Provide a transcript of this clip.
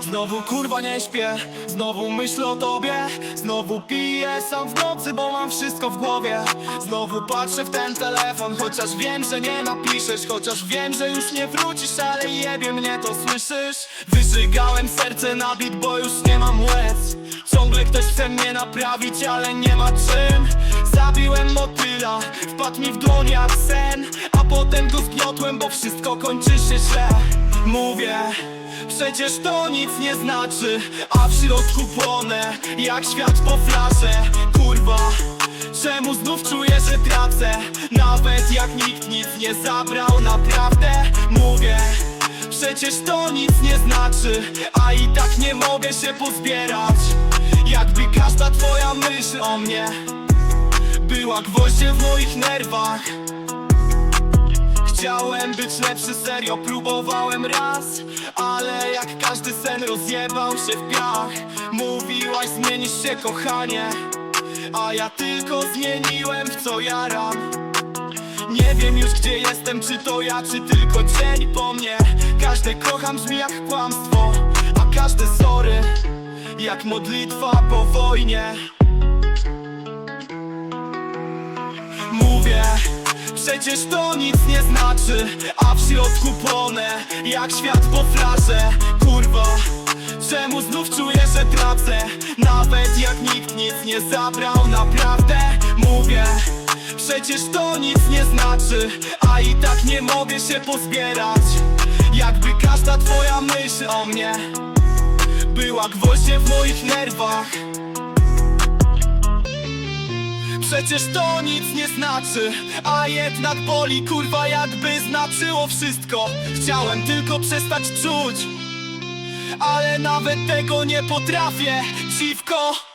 Znowu kurwa nie śpię, znowu myślę o tobie. Znowu piję sam w nocy, bo mam wszystko w głowie. Znowu patrzę w ten telefon, chociaż wiem, że nie napiszesz. Chociaż wiem, że już nie wrócisz, ale jebie mnie to słyszysz? Wyżygałem serce na bit, bo już nie mam łez. Ciągle ktoś chce mnie naprawić, ale nie ma czym. Zabiłem motyla, wpadł mi w dłoń jak sen. A potem go zgniotłem, bo wszystko kończy się źle. Mówię, przecież to nic nie znaczy A w środku płonę, jak świat po flasze. Kurwa, czemu znów czuję, że tracę? Nawet jak nikt nic nie zabrał, naprawdę Mówię, Przecież to nic nie znaczy A i tak nie mogę się pozbierać. Jakby każda twoja myśl o mnie Była gwoździem w moich nerwach Chciałem być lepszy, serio próbowałem raz Ale jak każdy sen rozjebał się w piach. Mówiłaś zmienisz się kochanie A ja tylko zmieniłem w co jaram. Nie wiem już gdzie jestem, czy to ja, czy tylko cień po mnie. Każde kocham brzmi jak kłamstwo, a każde sorry Jak modlitwa po wojnie. Mówię, przecież to nic nie znaczy A w środku płonę, jak świat po flarze. Kurwa, czemu znów czuję, że tracę? Nawet jak nikt nic nie zabrał, naprawdę Mówię, przecież to nic nie znaczy A i tak nie mogę się pozbierać. Jakby każda twoja myśl o mnie Była gwoździem w moich nerwach Przecież to nic nie znaczy A jednak boli kurwa jakby znaczyło wszystko. Chciałem tylko przestać czuć Ale nawet tego nie potrafię. Dziwko